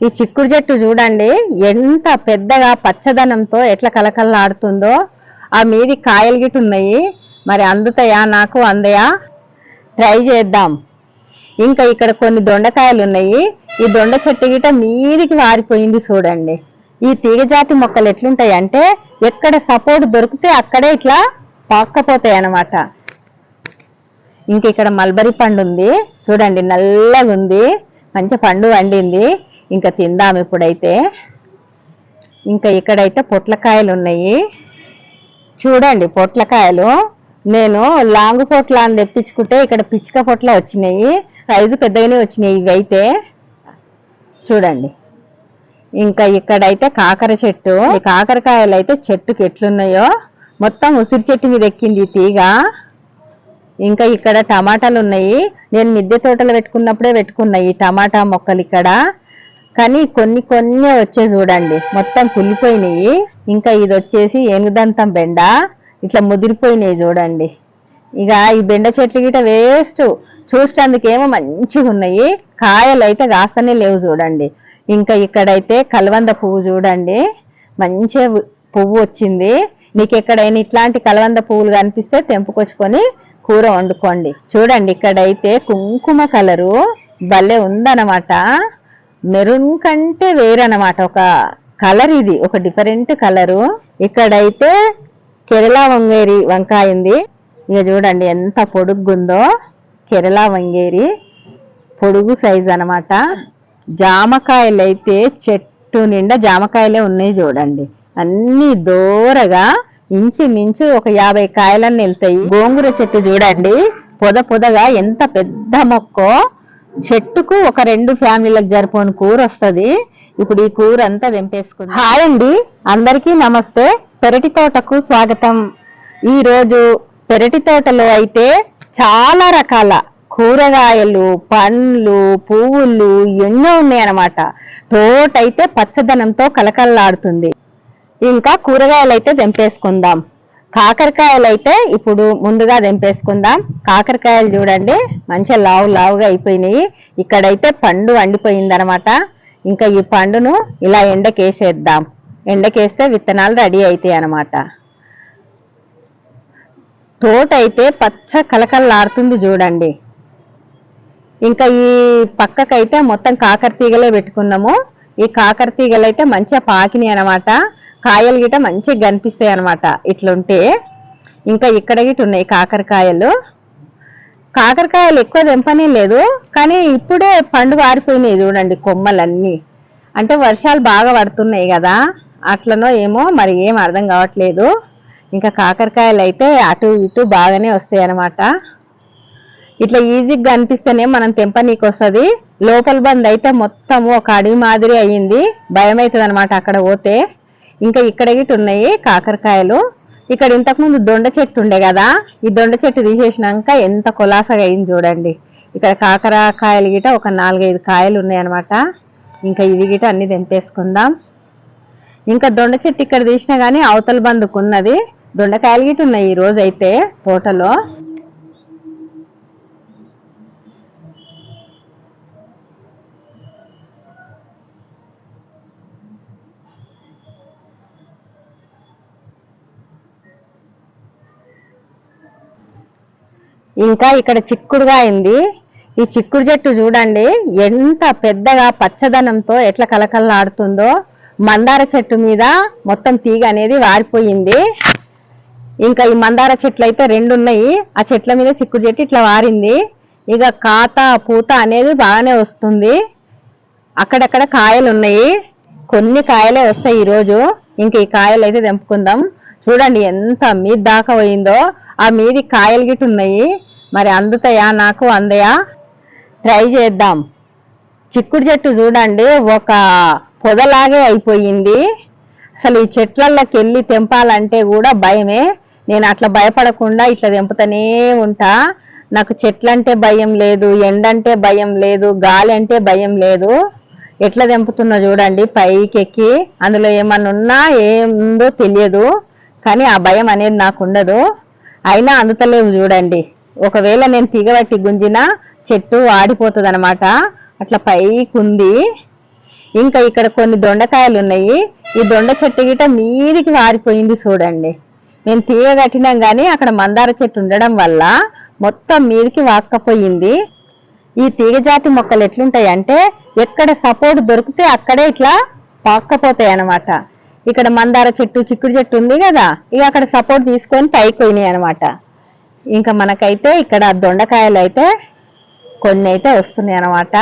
ఈ చిక్కుడు చెట్టు చూడండి ఎంత పెద్దగా పచ్చదనంతో ఎట్లా కలకలలాడుతుందో ఆ మీది కాయలు గిట్టు ఉన్నాయి. మరి అందుతాయా? నాకు అందయా? ట్రై చేద్దాం. ఇంకా ఇక్కడ కొన్ని దొండకాయలు ఉన్నాయి. ఈ దొండ చెట్టు గిట మీదికి వారిపోయింది చూడండి. ఈ తీగజాతి మొక్కలు ఎట్లుంటాయి అంటే ఎక్కడ సపోర్ట్ దొరికితే అక్కడే ఇట్లా పాక్కపోతాయి అనమాట ఇంక ఇక్కడ మల్బరీ పండు ఉంది. చూడండి నల్లగా ఉంది మంచి పండు వండింది. ఇంకా తిందాం ఇప్పుడైతే. ఇంకా ఇక్కడైతే పొట్లకాయలు ఉన్నాయి చూడండి పొట్లకాయలు. నేను లాంగ్ పొట్ల అని తెప్పించుకుంటే ఇక్కడ పిచ్చుక పొట్ల వచ్చినాయి. సైజు పెద్దగానే వచ్చినాయి ఇవి అయితే చూడండి. ఇంకా ఇక్కడైతే కాకర చెట్టు. ఈ కాకరకాయలు అయితే చెట్టుకి ఎట్లున్నాయో. మొత్తం ఉసిరి చెట్టు మీద ఎక్కింది తీగ. ఇంకా ఇక్కడ టమాటాలు ఉన్నాయి నేను మిద్దె తోటలు పెట్టుకున్నప్పుడే పెట్టుకున్నాయి ఈ టమాటా మొక్కలు ఇక్కడ. కానీ కొన్ని కొన్ని వచ్చే చూడండి. మొత్తం కుళ్ళిపోయినాయి ఇంకా ఇది వచ్చేసి ఏనుగుదంతం బెండ. ఇట్లా ముదిరిపోయినాయి చూడండి. ఇక ఈ బెండ చెట్లు గిట వేస్ట్. చూసేందుకేమో మంచిగా ఉన్నాయి కాయలు అయితే కాస్తనే లేవు చూడండి. ఇంకా ఇక్కడైతే కలవంద పువ్వు చూడండి. మంచిగా పువ్వు వచ్చింది. మీకు ఎక్కడైనా ఇట్లాంటి కలవంద పువ్వులు కనిపిస్తే తెంపుకొచ్చుకొని కూర వండుకోండి. చూడండి ఇక్కడైతే కుంకుమ కలరు భలే ఉందన్నమాట. మెరూన్ కంటే వేరనమాట ఒక కలర్ ఇది ఒక డిఫరెంట్ కలరు. ఇక్కడైతే కేరళ వంగేరి వంకాయ ఉంది. ఇక చూడండి ఎంత పొడుగ్గుందో. కేరళ వంగేరి పొడుగు సైజ్ అనమాట జామకాయలు అయితే చెట్టు నిండా జామకాయలే ఉన్నాయి చూడండి. అన్ని దూరగా ఇంచుమించు ఒక యాభై కాయలన్నీ వెళ్తాయి. గోంగూర చెట్టు చూడండి. పొద పొదగా ఎంత పెద్ద మొక్కో చెట్టుకు ఒక రెండు ఫ్యామిలీలకు జరిపోని కూర వస్తుంది. ఇప్పుడు ఈ కూర అంతా తెంపేసుకుంది హాయ్ అండి. అందరికీ నమస్తే. పెరటి తోటకు స్వాగతం. ఈ రోజు పెరటి తోటలో అయితే చాలా రకాల కూరగాయలు పండ్లు పువ్వులు ఎన్నో ఉన్నాయన్నమాట. తోట అయితే పచ్చదనంతో కలకల్లాడుతుంది ఇంకా కూరగాయలు అయితే తెంపేసుకుందాం కాకరకాయలు అయితే ఇప్పుడు ముందుగా తెంపేసుకుందాం కాకరకాయలు చూడండి మంచిగా లావు లావుగా అయిపోయినాయి. ఇక్కడైతే పండు వండిపోయింది అనమాట ఇంకా ఈ పండును ఇలా ఎండకేసేద్దాం. ఎండకేస్తే విత్తనాలు రెడీ అవుతాయి అన్నమాట తోట అయితే పచ్చ కలకల్లాడుతుంది చూడండి. ఇంకా ఈ పక్కకైతే మొత్తం కాకర తీగలే పెట్టుకున్నాము. ఈ కాకర తీగలు అయితే మంచిగా పాకినాయి అనమాట కాయలు గిట మంచిగా కనిపిస్తాయి అనమాట ఇట్లుంటే ఇంకా ఇక్కడ గిట ఉన్నాయి కాకరకాయలు. కాకరకాయలు ఎక్కువ తెంపనే లేదు కానీ ఇప్పుడే పండు వారిపోయినాయి చూడండి కొమ్మలన్నీ. అంటే వర్షాలు బాగా పడుతున్నాయి కదా అట్లనో ఏమో మరి ఏం అర్థం కావట్లేదు. ఇంకా కాకరకాయలు అయితే అటు ఇటు బాగానే వస్తాయి అన్నమాట. ఇట్లా ఈజీగా కనిపిస్తేనే మనం తెంపనీకి వస్తుంది. లోపల బంద్ అయితే మొత్తం ఒక అడవి మాదిరి అయ్యింది. భయం అవుతుంది అనమాట అక్కడ పోతే. ఇంకా ఇక్కడ గిట్ ఉన్నాయి కాకరకాయలు. ఇక్కడ ఇంతకుముందు దొండ చెట్టు ఉండే కదా ఈ దొండ చెట్టు తీసేసినాక ఎంత కులాసగా అయింది చూడండి. ఇక్కడ కాకరకాయలు గిట ఒక నాలుగైదు కాయలు ఉన్నాయి అనమాట ఇంకా ఇవి గిట అన్ని తెంపేసుకుందాం. ఇంకా దొండ చెట్టు ఇక్కడ తీసినా కానీ అవతల బందుకు ఉన్నది. దొండకాయలు గిట ఉన్నాయి ఈ అయితే తోటలో. ఇంకా ఇక్కడ చిక్కుడుగా అయింది. ఈ చిక్కుడు చెట్టు చూడండి ఎంత పెద్దగా పచ్చదనంతో ఎట్లా కలకలలాడుతుందో మందార చెట్టు మీద మొత్తం తీగ అనేది వారిపోయింది. ఇంకా ఈ మందార చెట్లు అయితే రెండు ఉన్నాయి. ఆ చెట్ల మీద చిక్కుడు చెట్టు ఇట్లా వారింది. ఇక కాత పూత అనేది బాగానే వస్తుంది. అక్కడక్కడ కాయలు ఉన్నాయి. కొన్ని కాయలే వస్తాయి ఈరోజు. ఇంకా ఈ కాయలు అయితే తెంపుకుందాం. చూడండి ఎంత మీద దాకా పోయిందో. ఆ మీది కాయలు గిట్ట ఉన్నాయి. మరి అందుతాయా? నాకు అందయా? ట్రై చేద్దాం. చిక్కుడు చెట్టు చూడండి. ఒక పొదలాగే అయిపోయింది. అసలు ఈ చెట్లలోకి వెళ్ళి తెంపాలంటే కూడా భయమే. నేను అట్లా భయపడకుండా ఇట్లా తెంపుతూనే ఉంటా. నాకు చెట్లంటే భయం లేదు ఎండంటే భయం లేదు గాలి అంటే భయం లేదు. ఎట్లా తెంపుతున్నా చూడండి. పైకి ఎక్కి అందులో ఏమన్నా ఉన్నా ఏముందో తెలియదు. కానీ ఆ భయం అనేది నాకు ఉండదు. అయినా అందుతలేవు చూడండి. ఒకవేళ నేను తీగబట్టి గుంజినా చెట్టు ఆడిపోతుంది అనమాట అట్లా పైకుంది. ఇంకా ఇక్కడ కొన్ని దొండకాయలు ఉన్నాయి ఈ దొండ చెట్టు గిట మీదికి వారిపోయింది చూడండి. మేము తీగ కట్టినాం కానీ అక్కడ మందార చెట్టు ఉండడం వల్ల మొత్తం మీదికి వాక్కపోయింది. ఈ తీగ జాతి మొక్కలు ఎట్లుంటాయి అంటే ఎక్కడ సపోర్ట్ దొరికితే అక్కడే ఇట్లా పాక్కపోతాయి అన్నమాట ఇక్కడ మందార చెట్టు చిక్కుడు చెట్టు ఉంది కదా. ఇక అక్కడ సపోర్ట్ తీసుకొని పైకి పోయినాయి అనమాట ఇంకా మనకైతే ఇక్కడ దొండకాయలు అయితే కొన్ని అయితే వస్తున్నాయి అనమాట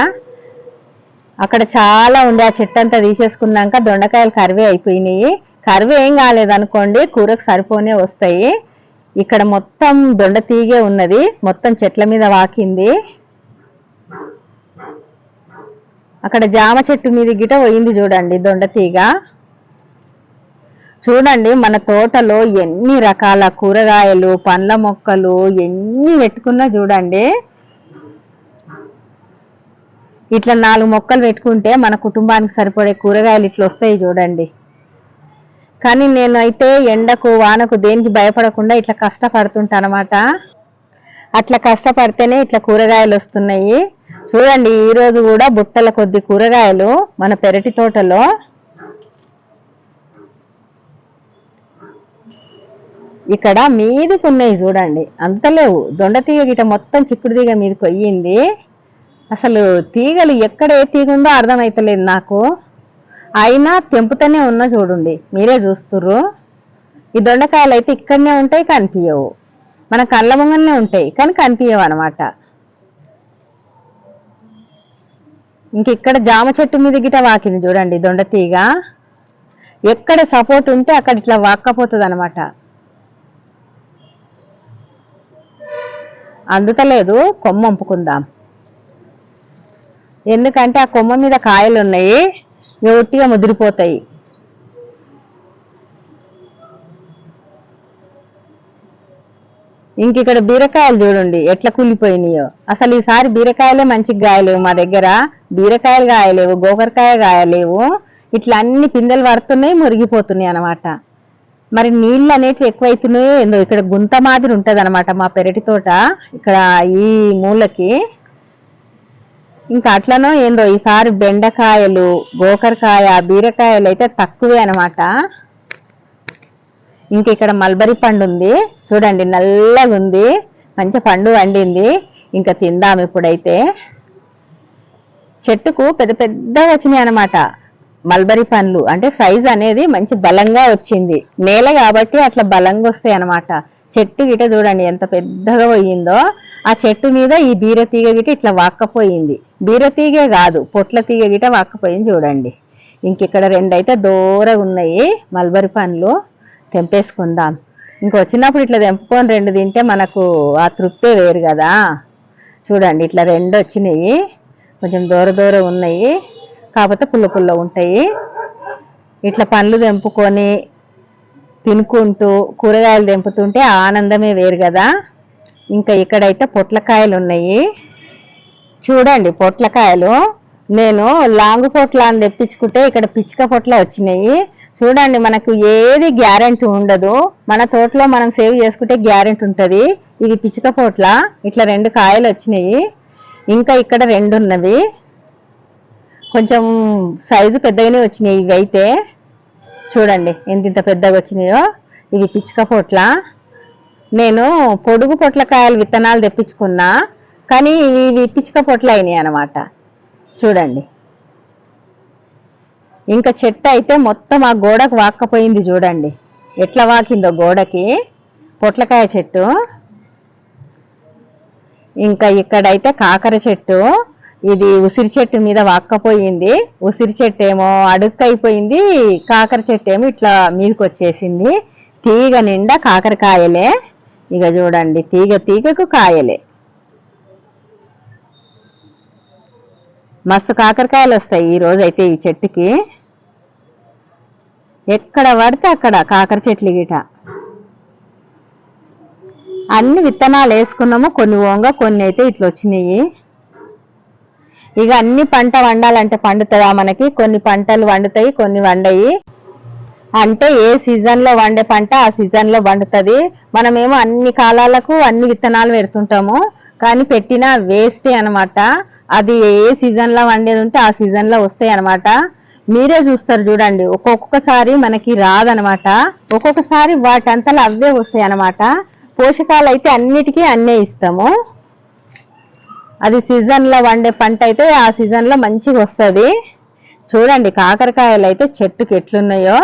అక్కడ చాలా ఉండే ఆ చెట్టు అంతా తీసేసుకున్నాక దొండకాయలు కరివే అయిపోయినాయి. కరివే ఏం కాలేదనుకోండి కూరకు సరిపోనే వస్తాయి. ఇక్కడ మొత్తం దొండ తీగే ఉన్నది. మొత్తం చెట్ల మీద వాకింది. అక్కడ జామ చెట్టు మీద గిట పోయింది చూడండి దొండ తీగ. చూడండి మన తోటలో ఎన్ని రకాల కూరగాయలు పండ్ల మొక్కలు ఎన్ని పెట్టుకున్నా చూడండి. ఇట్లా నాలుగు మొక్కలు పెట్టుకుంటే మన కుటుంబానికి సరిపడే కూరగాయలు ఇట్లా వస్తాయి చూడండి. కానీ నేనైతే ఎండకు వానకు దేనికి భయపడకుండా ఇట్లా కష్టపడుతుంటా అనమాట అట్లా కష్టపడితేనే ఇట్లా కూరగాయలు వస్తున్నాయి. చూడండి ఈరోజు కూడా బుట్టల కొద్ది కూరగాయలు మన పెరటి తోటలో ఇక్కడ మీదికి ఉన్నాయి చూడండి. అంత లేవు. దొండ తీగ గిట మొత్తం చిక్కుడు తీగ మీదకి పోయింది అసలు తీగలు ఎక్కడ ఏ తీగ ఉందో అర్థమైతలేదు నాకు. అయినా తెంపుతూనే ఉన్నా చూడండి. మీరే చూస్తుర్రు. ఈ దొండకాయలు అయితే ఇక్కడనే ఉంటాయి కనిపించవు మన కళ్ళ ముంగనే ఉంటాయి కానీ కనిపించవు అనమాట ఇంక ఇక్కడ జామ చెట్టు మీద గిట వాకింది చూడండి దొండ తీగ. ఎక్కడ సపోర్ట్ ఉంటే అక్కడ ఇట్లా వాక్కపోతుంది అనమాట అందుతలేదు కొమ్మ వంపుకుందాం. ఎందుకంటే ఆ కొమ్మ మీద కాయలు ఉన్నాయి ఒట్టిగా ముదిరిపోతాయి. ఇంక ఇక్కడ బీరకాయలు చూడండి ఎట్లా కూలిపోయినాయో అసలు ఈసారి బీరకాయలే మంచిగా గాయలేవు మా దగ్గర. బీరకాయలు గాయలేవు గోకరకాయ గాయలేవు ఇట్లా అన్ని పిందెలు పడుతున్నాయి మురిగిపోతున్నాయి అన్నమాట. మరి నీళ్ళు అనేటివి ఎక్కువైతున్నాయో ఏందో ఇక్కడ గుంత మాదిరి ఉంటుంది అనమాట మా పెరటి తోట ఇక్కడ ఈ మూలకి. ఇంకా అట్లనో ఏందో ఈసారి బెండకాయలు గోకరకాయ బీరకాయలు అయితే తక్కువే అనమాట ఇంక ఇక్కడ మల్బరీ పండు ఉంది. చూడండి నల్లగా ఉంది. మంచి పండు వండింది. ఇంకా తిందాం ఇప్పుడైతే. చెట్టుకు పెద్ద పెద్దగా వచ్చినాయి అనమాట మల్బరీ పండ్లు. అంటే సైజ్ అనేది మంచి బలంగా వచ్చింది. నేల కాబట్టి అట్లా బలంగా వస్తాయి అనమాట చెట్టు గిట చూడండి ఎంత పెద్దగా పోయిందో. ఆ చెట్టు మీద ఈ బీర తీగ గిట ఇట్లా వాక్కపోయింది. బీర తీగే కాదు పొట్ల తీగ గిట వాక్కపోయింది చూడండి. ఇంకిక్కడ రెండైతే రెండు అయితే దూరంగా ఉన్నాయి మల్బరీ పండ్లు. తెంపేసుకుందాం. ఇంక వచ్చినప్పుడు ఇట్లా తెంపుకొని రెండు తింటే మనకు ఆ తృప్తే వేరు కదా. చూడండి ఇట్లా రెండు వచ్చినాయి. కొంచెం దూర దూరం ఉన్నాయి. కాకపోతే పుల్ల పుల్ల ఉంటాయి. ఇట్లా పండ్లు తెంపుకొని తినుకుంటూ కూరగాయలు తెంపుతుంటే ఆనందమే వేరు కదా. ఇంకా ఇక్కడైతే పొట్లకాయలు ఉన్నాయి. చూడండి పొట్లకాయలు. నేను లాంగ్ పొట్ల అని తెప్పించుకుంటే ఇక్కడ పిచ్చుక పొట్ల వచ్చినాయి. చూడండి మనకు ఏది గ్యారెంటీ ఉండదు. మన తోటలో మనం సేవ్ చేసుకుంటే గ్యారెంటీ ఉంటుంది. ఇవి పిచ్చుక పొట్ల. ఇట్లా రెండు కాయలు వచ్చినాయి. ఇంకా ఇక్కడ రెండు ఉన్నవి. కొంచెం సైజు పెద్దగానే వచ్చినాయి ఇవి అయితే. చూడండి ఎంత ఇంత పెద్దగా వచ్చినాయో. ఇవి పిచ్చుక పొట్ల. నేను పొడుగు పొట్లకాయలు విత్తనాలు తెప్పించుకున్నా కానీ ఇవి పిచ్చుక పొట్ల అయినాయి అన్నమాట. చూడండి. ఇంకా చెట్టు అయితే మొత్తం ఆ గోడకు వాక్కపోయింది చూడండి. ఎట్లా వాకిందో గోడకి. పొట్లకాయ చెట్టు. ఇంకా ఇక్కడైతే కాకర చెట్టు. ఇది ఉసిరి చెట్టు మీద వాక్కపోయింది. ఉసిరి చెట్టు ఏమో అడుక్కైపోయింది. కాకర చెట్టు ఏమో ఇట్లా మీదకి వచ్చేసింది తీగ నిండా కాకరకాయలే ఇక చూడండి తీగ తీగకు కాయలే. మస్తు కాకరకాయలు వస్తాయి ఈ రోజు అయితే ఈ చెట్టుకి. ఎక్కడ పడితే అక్కడ కాకర చెట్లు గిట. అన్ని విత్తనాలు వేసుకున్నాము కొన్ని ఓంగ కొన్ని అయితే ఇట్లా వచ్చినాయి ఇక అన్ని పంట వండాలంటే పండుతుందా మనకి? కొన్ని పంటలు వండుతాయి కొన్ని వండయి. అంటే ఏ సీజన్లో వండే పంట ఆ సీజన్లో వండుతుంది మనమేమో అన్ని కాలాలకు అన్ని విత్తనాలు పెడుతుంటాము. కానీ పెట్టిన వేస్టే అనమాట అది ఏ సీజన్లో వండేది ఉంటే ఆ సీజన్లో వస్తాయి అన్నమాట. మీరే చూస్తారు చూడండి. ఒక్కొక్కసారి మనకి రాదనమాట ఒక్కొక్కసారి వాటంతలో అవే వస్తాయి అనమాట పోషకాలు అయితే అన్నిటికీ అన్నే ఇస్తాము. అది సీజన్లో వండే పంట అయితే ఆ సీజన్లో మంచిగా వస్తుంది. చూడండి కాకరకాయలు అయితే చెట్టుకి ఎట్లున్నాయో.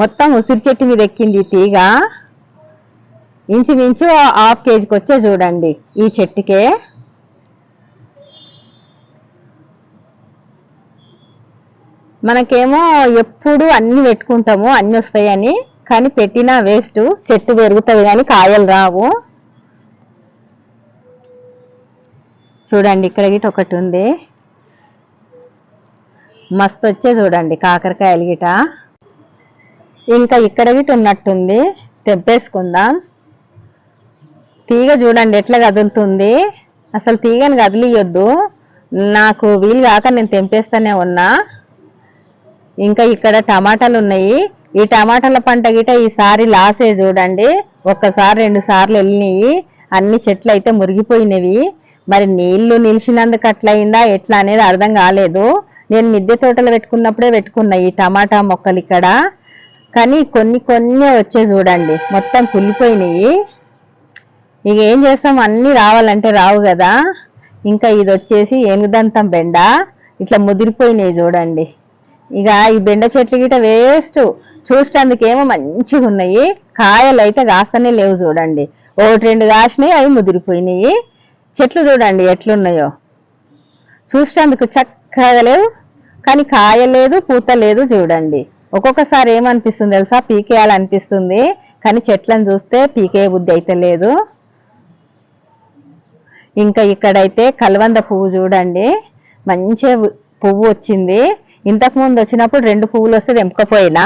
మొత్తం ఉసిరి చెట్టు మీద ఎక్కింది తీగ. ఇంచుమించు హాఫ్ కేజీకి వచ్చే చూడండి ఈ చెట్టుకే. మనకేమో ఎప్పుడు అన్ని పెట్టుకుంటాము అన్ని వస్తాయని కానీ పెట్టినా వేస్ట్ చెట్టు పెరుగుతుంది కానీ కాయలు రావు. చూడండి ఇక్కడ గిట ఒకటి ఉంది. మస్తు వచ్చే చూడండి కాకరకాయలు గిట. ఇంకా ఇక్కడ గిట ఉన్నట్టుంది తెంపేసుకుందాం తీగ చూడండి ఎట్లా కదులుతుంది. అసలు తీగని కదిలియొద్దు. నాకు వీలు కాక నేను తెంపేస్తూనే ఉన్నా. ఇంకా ఇక్కడ టమాటాలు ఉన్నాయి. ఈ టమాటాల పంట గిట ఈసారి లాసే చూడండి. ఒక్కసారి రెండు సార్లు వెళ్ళినాయి. అన్ని చెట్లు అయితే మురిగిపోయినవి. మరి నీళ్ళు నిలిచినందుకు అట్లయిందా? ఎట్లా అనేది అర్థం కాలేదు. నేను మిద్దె తోటలు పెట్టుకున్నప్పుడే పెట్టుకున్నా ఈ టమాటా మొక్కలు ఇక్కడ. కానీ కొన్ని కొన్ని వచ్చే చూడండి. మొత్తం కుళ్ళిపోయినాయి ఇక ఏం చేస్తాం? అన్నీ రావాలంటే రావు కదా. ఇంకా ఇది వచ్చేసి ఏనుగుదంతం బెండ. ఇట్లా ముదిరిపోయినాయి చూడండి. ఇక ఈ బెండ చెట్లు గిట వేస్ట్. చూసటానికి మంచిగా ఉన్నాయి. కాయలు అయితే కాస్తనే లేవు చూడండి. ఒకటి రెండు కాసినాయి అవి ముదిరిపోయినాయి. చెట్లు చూడండి ఎట్లున్నాయో. చూసటానికి చక్కగా లేవు కానీ కాయ లేదు పూత లేదు చూడండి. ఒక్కొక్కసారి ఏమనిపిస్తుంది తెలుసా? పీకేయాలనిపిస్తుంది కానీ చెట్లను చూస్తే పీకే బుద్ధి అయితే లేదు. ఇంకా ఇక్కడైతే కలవంద పువ్వు చూడండి. మంచిగా పువ్వు వచ్చింది. ఇంతకుముందు వచ్చినప్పుడు రెండు పువ్వులు వస్తే తెంపకపోయినా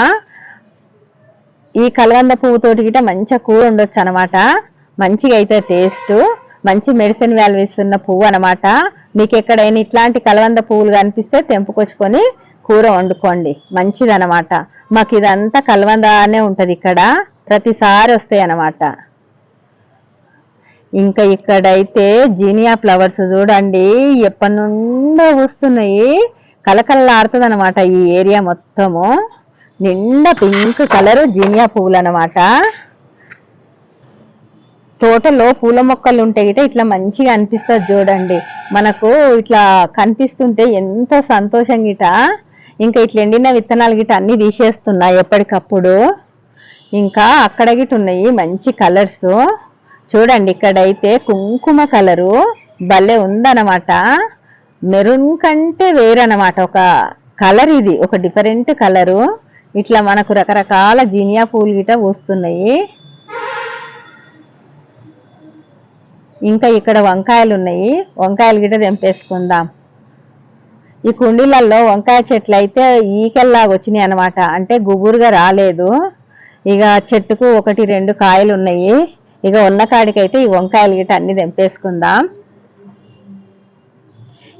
ఈ కలవంద పువ్వుతోటి గిట మంచిగా కూర ఉండొచ్చు అనమాట మంచిగా అయితే టేస్ట్ మంచి మెడిసిన్ వాల్యూ ఇస్తున్న పువ్వు అనమాట మీకు ఎక్కడైనా ఇట్లాంటి కలవంద పువ్వులు కనిపిస్తే తెంపుకొచ్చుకొని కూర వండుకోండి. మంచిదనమాట మాకు ఇదంతా కలవందానే ఉంటుంది ఇక్కడ. ప్రతిసారి వస్తాయి అన్నమాట. ఇంకా ఇక్కడైతే జీనియా ఫ్లవర్స్ చూడండి. ఎప్పటి నుండో వస్తున్నాయి. కలకల్లాడుతుంది అనమాట ఈ ఏరియా మొత్తము. నిండా పింక్ కలర్ జీనియా పువ్వులు అనమాట తోటలో పూల మొక్కలు ఉంటే గిట ఇట్లా మంచిగా అనిపిస్తుంది చూడండి. మనకు ఇట్లా కనిపిస్తుంటే ఎంతో సంతోషం గిట. ఇంకా ఇట్లా ఎండిన విత్తనాలు గిట అన్ని తీసేస్తున్నా ఎప్పటికప్పుడు. ఇంకా అక్కడ గిట ఉన్నాయి మంచి కలర్స్ చూడండి ఇక్కడైతే కుంకుమ కలరు భలే ఉందన్నమాట. మెరూన్ కంటే వేరనమాట ఒక కలర్ ఇది ఒక డిఫరెంట్ కలరు ఇట్లా మనకు రకరకాల జీనియా పూలు గిట వస్తున్నాయి ఇంకా ఇక్కడ వంకాయలు ఉన్నాయి వంకాయలు గిట తెంపేసుకుందాం. ఈ కుండీలలో వంకాయ చెట్లు అయితే ఈకెల్లాగా వచ్చినాయి అనమాట అంటే గుబురుగా రాలేదు. ఇక చెట్టుకు ఒకటి రెండు కాయలు ఉన్నాయి ఇక ఉన్న కాడికైతే ఈ వంకాయలు గిట అన్ని తెంపేసుకుందాం.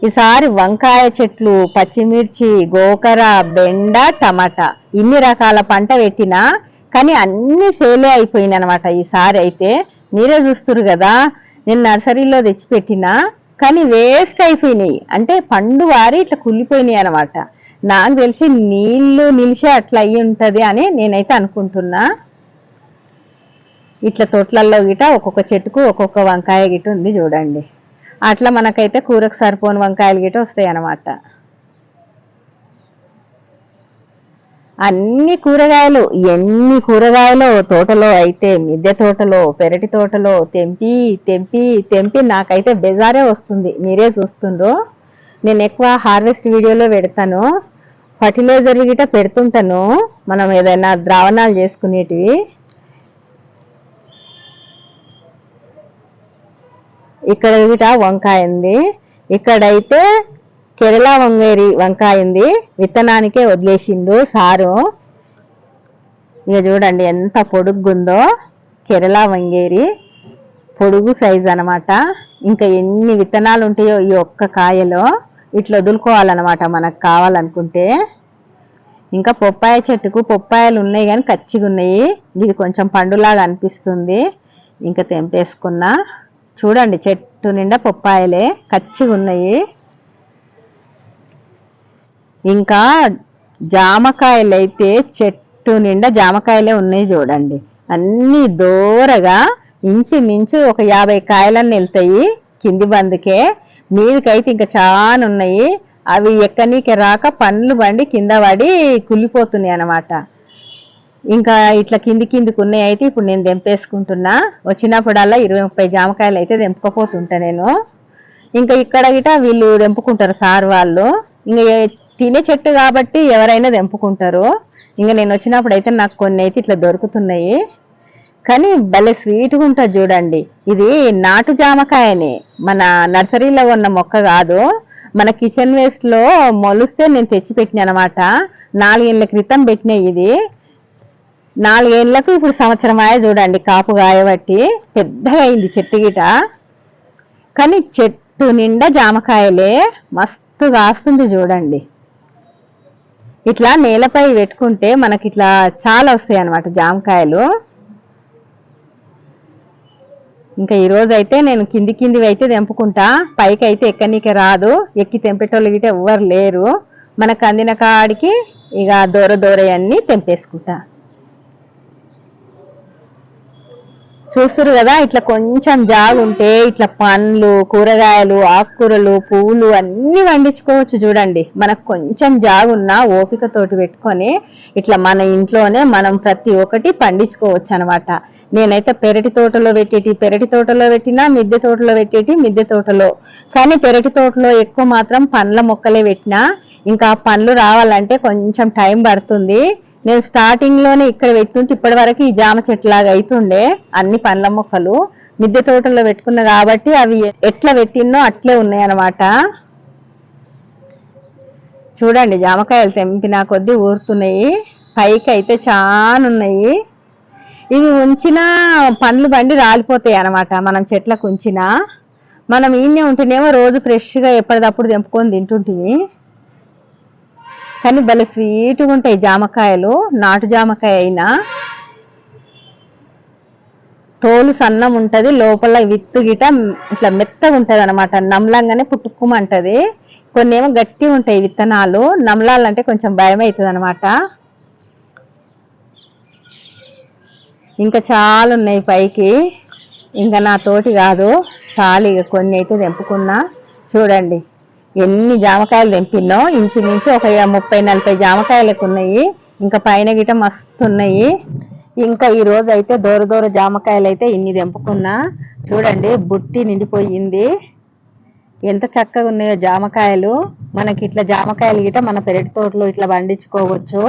ఈసారి వంకాయ చెట్లు పచ్చిమిర్చి గోకర బెండ టమాటా ఇన్ని రకాల పంట పెట్టినా కానీ అన్ని ఫెయిలే అయిపోయింది అనమాట ఈసారి అయితే. మీరే చూస్తురు కదా. నేను నర్సరీలో తెచ్చిపెట్టినా కానీ వేస్ట్ అయిపోయినాయి. అంటే పండు వారి ఇట్లా కుళ్ళిపోయినాయి అనమాట నాకు తెలిసి నీళ్ళు నిలిచే అట్లా అయ్యి ఉంటుంది అని నేనైతే అనుకుంటున్నా. ఇట్లా తోటలలో గిట ఒక్కొక్క చెట్టుకు ఒక్కొక్క వంకాయ గిట ఉంది చూడండి. అట్లా మనకైతే కూరకు సరిపోని వంకాయలు గిట వస్తాయి అన్నమాట. అన్ని కూరగాయలు ఎన్ని కూరగాయలు తోటలో అయితే మిద్దె తోటలో పెరటి తోటలో తెంపి తెంపి తెంపి నాకైతే బెజారే వస్తుంది. మీరే చూస్తుండ్రు. నేను ఎక్కువ హార్వెస్ట్ వీడియోలో పెడతాను. ఫర్టిలైజర్ గిట పెడుతుంటాను. మనం ఏదైనా ద్రావణాలు చేసుకునేటివి. ఇక్కడ గిట వంకాయ ఉంది ఇక్కడైతే కేరళ వంగేరి వంకాయ ఉంది విత్తనానికే వదిలేసిండు సారు. ఇక చూడండి ఎంత పొడుగ్గుందో. కేరళ వంగేరి. పొడుగు సైజ్ అనమాట. ఇంకా ఎన్ని విత్తనాలు ఉంటాయో ఈ ఒక్క కాయలో. ఇట్లా వదులుకోవాలన్నమాట మనకు కావాలనుకుంటే. ఇంకా పొప్పాయ చెట్టుకు పొప్పాయలు ఉన్నాయి కానీ కచ్చిగా ఉన్నాయి ఇది కొంచెం పండులాగా అనిపిస్తుంది. ఇంకా తెంపేసుకున్నా. చూడండి చెట్టు నిండా పొప్పాయలే కచ్చిగా ఉన్నాయి ఇంకా జామకాయలు అయితే చెట్టు నిండా జామకాయలే ఉన్నాయి చూడండి. అన్నీ దూరగా ఇంచుమించు ఒక యాభై కాయలన్నీ వెళ్తాయి కింది బందుకే. మీదకైతే ఇంకా చాలా ఉన్నాయి. అవి ఎక్కనీకి రాక పండ్లు బండి కింద పడి కుళ్ళిపోతున్నాయి అన్నమాట. ఇంకా ఇట్లా కింది కిందికి ఉన్నాయి అయితే ఇప్పుడు నేను తెంపేసుకుంటున్నా. వచ్చినప్పుడల్లా ఇరవై ముప్పై జామకాయలు అయితే తెంపుకపోతుంటా నేను. ఇంకా ఇక్కడ గిట వీళ్ళు తెంపుకుంటారు సార్ వాళ్ళు. ఇంకా తినే చెట్టు కాబట్టి ఎవరైనా తెంపుకుంటారు. ఇంకా నేను వచ్చినప్పుడు అయితే నాకు కొన్ని అయితే ఇట్లా దొరుకుతున్నాయి. కానీ భలే స్వీట్గా ఉంటుంది చూడండి. ఇది నాటు జామకాయనే. మన నర్సరీలో ఉన్న మొక్క కాదు. మన కిచెన్ వేస్ట్లో మొలిస్తే మొలుస్తే నేను తెచ్చి పెట్టిన అనమాట నాలుగేళ్ళ క్రితం పెట్టిన ఇది. నాలుగేళ్ళకు ఇప్పుడు సంవత్సరం ఆయా చూడండి కాపు గాయబట్టి పెద్దగా అయింది చెట్టు గిట. కానీ చెట్టు నిండా జామకాయలే. మస్తు కాస్తుంది చూడండి. ఇట్లా నేలపై పెట్టుకుంటే మనకి ఇట్లా చాలా వస్తాయి అనమాట జామకాయలు. ఇంకా ఈరోజు అయితే నేను కింది కిందివి అయితే తెంపుకుంటా. పైకి అయితే ఎక్కనీకి రాదు. ఎక్కి తెంపేటోళ్ళు గిట్ట ఎవ్వరు లేరు. మనకు అందిన కాడికి ఇక దూర దూరయన్నీ తెంపేసుకుంటా. చూస్తారు కదా ఇట్లా కొంచెం జాగు ఉంటే ఇట్లా పండ్లు కూరగాయలు ఆకుకూరలు పువ్వులు అన్ని పండించుకోవచ్చు చూడండి. మనకు కొంచెం జాగున్నా ఓపికతోటి పెట్టుకొని ఇట్లా మన ఇంట్లోనే మనం ప్రతి ఒక్కటి పండించుకోవచ్చు అనమాట నేనైతే పెరటి తోటలో పెట్టేటి పెరటి తోటలో పెట్టినా మిద్దె తోటలో పెట్టేటి మిద్దె తోటలో. కానీ పెరటి తోటలో ఎక్కువ మాత్రం పండ్ల మొక్కలే పెట్టినా ఇంకా పండ్లు రావాలంటే కొంచెం టైం పడుతుంది. నేను స్టార్టింగ్లోనే ఇక్కడ పెట్టుంటే ఇప్పటి వరకు ఈ జామ చెట్టులాగా అవుతుండే అన్ని పండ్ల మొక్కలు. మిద్దె తోటలో పెట్టుకున్నా కాబట్టి అవి ఎట్లా పెట్టినో అట్లే ఉన్నాయి అన్నమాట చూడండి జామకాయలు తెంపిన కొద్దీ ఊరుతున్నాయి. పైకి అయితే చాలా ఉన్నాయి ఇవి ఉంచిన పండ్లు బండి రాలిపోతాయి అన్నమాట మనం చెట్లకు ఉంచిన. మనం ఈయనే ఉంటేనేమో రోజు ఫ్రెష్గా ఎప్పటికప్పుడు తెంపుకొని తింటుంటివి. కానీ భలే స్వీట్గా ఉంటాయి జామకాయలు నాటు జామకాయ అయినా. తోలు సన్నం ఉంటుంది లోపల విత్తు గిట ఇట్లా మెత్తగా ఉంటుంది అనమాట నమ్లంగానే పుట్టుకుమంటది. కొన్ని ఏమో గట్టి ఉంటాయి విత్తనాలు. నమలాలంటే కొంచెం భయం అవుతుంది అనమాట ఇంకా చాలా ఉన్నాయి పైకి. ఇంకా నా తోటి కాదు. చాలు ఇక కొన్ని అయితే తెంపుకున్నా. చూడండి. ఎన్ని జామకాయలు తెంపినో ఇంచుమించు ఒక ముప్పై నలభై జామకాయలకు ఉన్నాయి. ఇంకా పైన గిట మస్తు ఉన్నాయి. ఇంకా ఈ రోజు అయితే దూర దూర జామకాయలు అయితే ఇన్ని తెంపుకున్నా. చూడండి బుట్టి నిండిపోయింది. ఎంత చక్కగా ఉన్నాయో జామకాయలు. మనకి ఇట్లా జామకాయలు గిట మన పెరటి తోటలో ఇట్లా పండించుకోవచ్చు.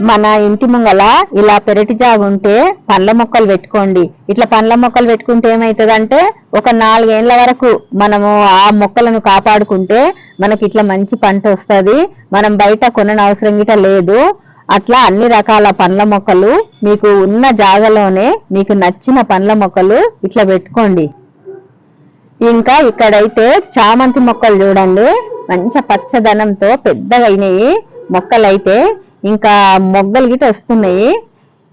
మన ఇంటి ముంగల ఇలా పెరటి జాగుంటే పండ్ల మొక్కలు పెట్టుకోండి. ఇట్లా పండ్ల మొక్కలు పెట్టుకుంటే ఏమవుతుందంటే ఒక నాలుగేళ్ళ వరకు మనము ఆ మొక్కలను కాపాడుకుంటే మనకి ఇట్లా మంచి పంట వస్తుంది. మనం బయట కొనని అవసరం గిట లేదు. అట్లా అన్ని రకాల పండ్ల మొక్కలు మీకు ఉన్న జాగలోనే మీకు నచ్చిన పండ్ల మొక్కలు ఇట్లా పెట్టుకోండి. ఇంకా ఇక్కడైతే చామంతి మొక్కలు చూడండి. మంచి పచ్చదనంతో పెద్దగా అయినాయి మొక్కలైతే ఇంకా మొగ్గలు గిట వస్తున్నాయి.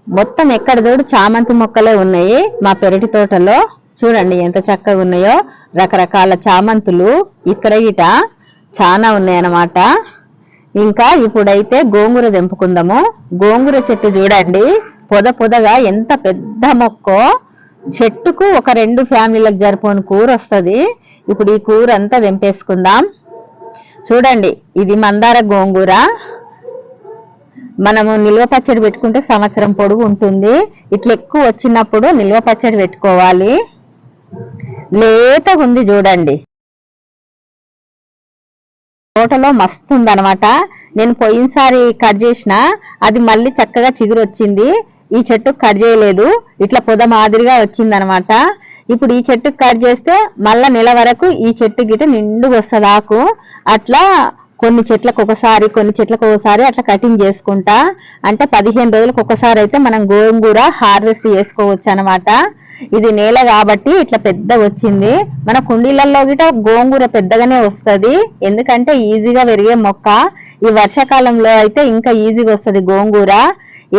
మొత్తం ఎక్కడ చూడు చామంతి మొక్కలే ఉన్నాయి. మా పెరటి తోటలో. చూడండి ఎంత చక్కగా ఉన్నాయో. రకరకాల చామంతులు ఇక్కడ గిట చాలా ఉన్నాయన్నమాట. ఇంకా ఇప్పుడైతే గోంగూర తెంపుకుందాము. గోంగూర చెట్టు చూడండి. పొద పొదగా ఎంత పెద్ద మొక్కో. చెట్టుకు ఒక రెండు ఫ్యామిలీలకు జరిపోని కూర వస్తుంది. ఇప్పుడు ఈ కూర అంతా తెంపేసుకుందాం. చూడండి ఇది మందార గోంగూర. మనము నిల్వ పచ్చడి పెట్టుకుంటే సంవత్సరం పొడుగు ఉంటుంది. ఇట్లా ఎక్కువ వచ్చినప్పుడు నిల్వ పచ్చడి పెట్టుకోవాలి. లేతగా ఉంది చూడండి. తోటలో మస్తు ఉందనమాట నేను పోయినసారి కట్ చేసిన అది మళ్ళీ చక్కగా చిగురు వచ్చింది ఈ చెట్టు కట్ చేయలేదు. ఇట్లా పొద మాదిరిగా వచ్చిందనమాట ఇప్పుడు ఈ చెట్టు కట్ చేస్తే మళ్ళా నెల వరకు ఈ చెట్టు గిట నిండుగా వస్తుంది ఆకు. అట్లా కొన్ని చెట్లకు ఒకసారి కొన్ని చెట్లకు ఒకసారి అట్లా కటింగ్ చేసుకుంటా. అంటే పదిహేను రోజులకు ఒకసారి అయితే మనం గోంగూర హార్వెస్ట్ చేసుకోవచ్చు అనమాట ఇది నేల కాబట్టి ఇట్లా పెద్ద వచ్చింది. మన కుండీలలో గిట గోంగూర పెద్దగానే వస్తుంది. ఎందుకంటే ఈజీగా పెరిగే మొక్క. ఈ వర్షాకాలంలో అయితే ఇంకా ఈజీగా వస్తుంది గోంగూర.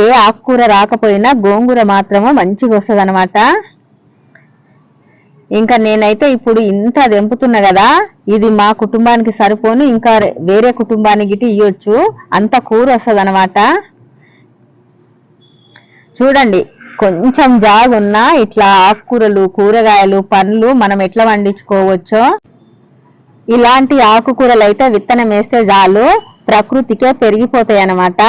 ఏ ఆకుకూర రాకపోయినా గోంగూర మాత్రము మంచిగా వస్తుంది ఇంకా నేనైతే ఇప్పుడు ఇంత దెంపుతున్నా కదా ఇది మా కుటుంబానికి సరిపోను ఇంకా వేరే కుటుంబానికి గిటి ఇవ్వచ్చు అంత కూర వస్తుంది చూడండి కొంచెం జాగున్నా ఇట్లా ఆకుకూరలు కూరగాయలు పండ్లు మనం ఎట్లా వండించుకోవచ్చో. ఇలాంటి ఆకుకూరలు అయితే విత్తనం వేస్తే చాలు ప్రకృతికే పెరిగిపోతాయి అన్నమాట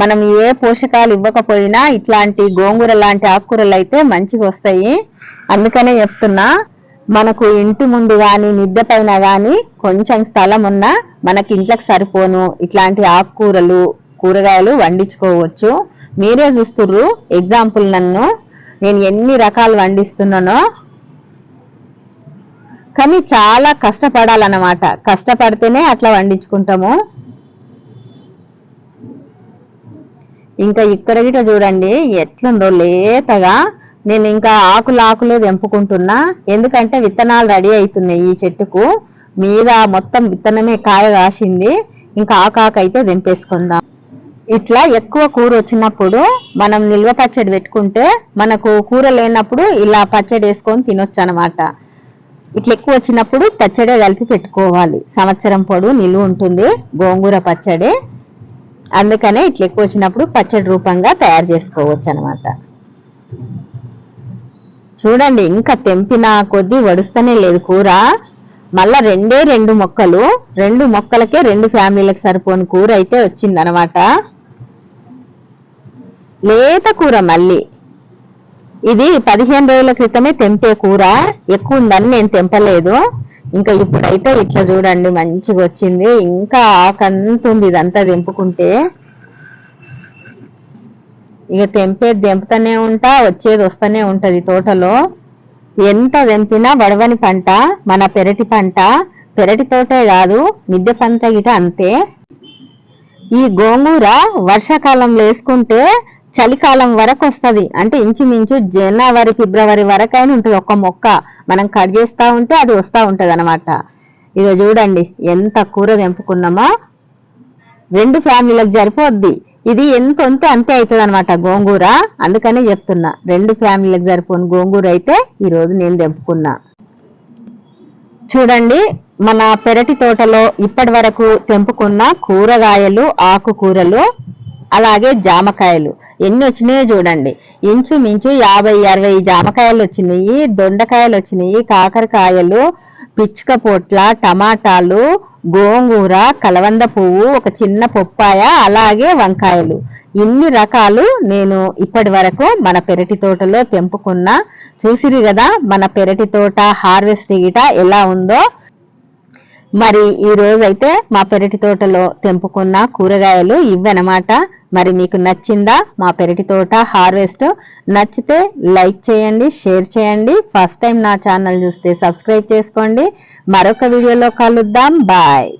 మనం ఏ పోషకాలు ఇవ్వకపోయినా ఇట్లాంటి గోంగూర లాంటి ఆకుకూరలు అయితే మంచిగా వస్తాయి. అందుకనే చెప్తున్నా మనకు ఇంటి ముందు కానీ మిద్దె పైన కానీ కొంచెం స్థలం ఉన్నా మనకి ఇంట్లోకి సరిపోను. ఇట్లాంటి ఆకుకూరలు కూరగాయలు వండించుకోవచ్చు. మీరే చూస్తుర్రు ఎగ్జాంపుల్ నన్ను. నేను ఎన్ని రకాలు వండిస్తున్నానో. కానీ చాలా కష్టపడాలన్నమాట. కష్టపడితేనే అట్లా వండించుకుంటాము. ఇంకా ఇక్కడ గిట చూడండి ఎట్లుందో లేతగా. నేను ఇంకా ఆకులు ఆకులే తెంపుకుంటున్నా. ఎందుకంటే విత్తనాలు రెడీ అవుతున్నాయి ఈ చెట్టుకు. మీద మొత్తం విత్తనమే కాయ కాసింది. ఇంకా ఆకాకైతే అయితే తెంపేసుకుందాం. ఇట్లా ఎక్కువ కూర వచ్చినప్పుడు మనం నిల్వ పచ్చడి పెట్టుకుంటే మనకు కూర లేనప్పుడు ఇలా పచ్చడి వేసుకొని తినొచ్చు అనమాట ఇట్లా ఎక్కువ వచ్చినప్పుడు పచ్చడి కలిపి పెట్టుకోవాలి. సంవత్సరం పొడు నిలువ ఉంటుంది. గోంగూర పచ్చడి. అందుకనే ఇట్లా ఎక్కువ వచ్చినప్పుడు పచ్చడి రూపంగా తయారు చేసుకోవచ్చు అనమాట చూడండి ఇంకా తెంపిన కొద్దీ వడుస్తూనే లేదు కూర. మళ్ళా రెండే రెండు మొక్కలు రెండు మొక్కలకే రెండు ఫ్యామిలీలకు సరిపోని కూర అయితే వచ్చిందనమాట లేత కూర మళ్ళీ. ఇది పదిహేను రోజుల క్రితమే తెంపే కూర. ఎక్కువ ఉందని నేను తెంపలేదు. ఇంకా ఇప్పుడైతే ఇట్లా చూడండి మంచిగా వచ్చింది. ఇంకా ఆకంతుంది ఇదంతా తెంపుకుంటే. ఇక తెంపేది తెంపుతూనే ఉంటా వచ్చేది వస్తూనే ఉంటుంది తోటలో. ఎంత తెంపినా వడవని పంట మన పెరటి పంట. పెరటి తోటే కాదు మిద్దె పంట గిట అంతే. ఈ గోంగూర వర్షాకాలంలో వేసుకుంటే చలికాలం వరకు వస్తుంది. అంటే ఇంచుమించు జనవరి ఫిబ్రవరి వరకు అయినా ఉంటుంది ఒక్క మొక్క. మనం కట్ చేస్తూ ఉంటే అది వస్తూ ఉంటుంది అనమాట ఇక చూడండి ఎంత కూర తెంపుకున్నామో. రెండు ఫ్యామిలీలకు సరిపోద్ది. ఇది ఎంత ఉంటే అంతే అవుతుంది అనమాట గోంగూర. అందుకనే చెప్తున్నా రెండు ఫ్యామిలీలకు సరిపోని గోంగూర అయితే ఈ రోజు నేను తెంపుకున్నా. చూడండి మన పెరటి తోటలో ఇప్పటి వరకు తెంపుకున్న కూరగాయలు ఆకుకూరలు అలాగే జామకాయలు. ఎన్ని వచ్చినాయో చూడండి. ఇంచుమించు యాభై అరవై జామకాయలు వచ్చినాయి దొండకాయలు వచ్చినాయి కాకరకాయలు పిచ్చుక పొట్ల టమాటాలు గోంగూర కలవంద పువ్వు ఒక చిన్న పొప్పాయ అలాగే వంకాయలు. ఇన్ని రకాలు నేను ఇప్పటి వరకు మన పెరటి తోటలో తెంపుకున్న. చూసిరు కదా మన పెరటి తోట హార్వెస్ట్ గిట ఎలా ఉందో. మరి ఈ రోజైతే మా పెరటి తోటలో తెంపుకున్న కూరగాయలు ఇవన్నమాట మరి మీకు నచ్చిందా మా పెరటి తోట హార్వెస్ట్ నచ్చితే లైక్ చేయండి షేర్ చేయండి. ఫస్ట్ టైం నా ఛానల్ చూస్తే సబ్స్క్రైబ్ చేసుకోండి. మరొక వీడియోలో కలుద్దాం. బాయ్.